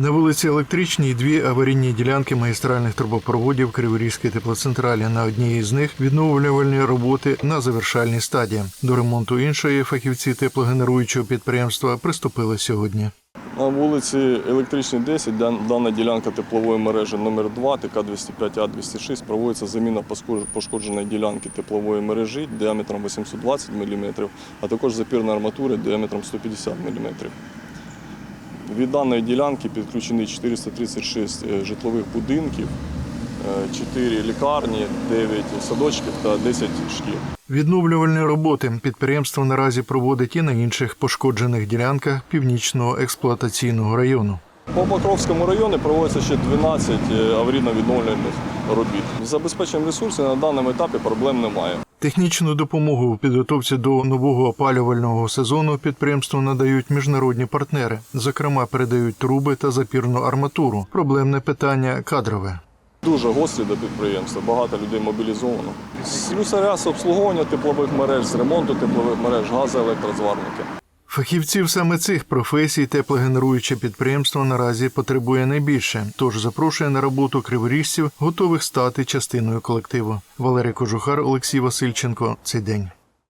На вулиці Електричній дві аварійні ділянки магістральних трубопроводів Криворізької теплоцентралі. На одній з них відновлювальні роботи на завершальній стадії. До ремонту іншої фахівці теплогенеруючого підприємства приступили сьогодні. На вулиці Електричній 10, дана ділянка теплової мережі номер 2 ТК-205А-206, проводиться заміна пошкодженої ділянки теплової мережі діаметром 820 мм, а також запірної арматури діаметром 150 мм. Від даної ділянки підключені 436 е, житлових будинків, 4 лікарні, 9 садочків та 10 шкіл. Відновлювальні роботи підприємство наразі проводить і на інших пошкоджених ділянках північного експлуатаційного району. По Покровському районі проводиться ще 12 е, аварійно-відновлювальних робіт. З забезпеченням ресурсів на даному етапі проблем немає. Технічну допомогу у підготовці до нового опалювального сезону підприємству надають міжнародні партнери. Зокрема, передають труби та запірну арматуру. Проблемне питання кадрове. Дуже гості до підприємства, багато людей мобілізовано. Слюсаря з обслуговування теплових мереж, з ремонту теплових мереж, газоелектрозварники. Фахівців саме цих професій теплогенеруюче підприємство наразі потребує найбільше, тож запрошує на роботу криворіжців, готових стати частиною колективу. Валерій Кожухар, Олексій Васильченко. Цей день.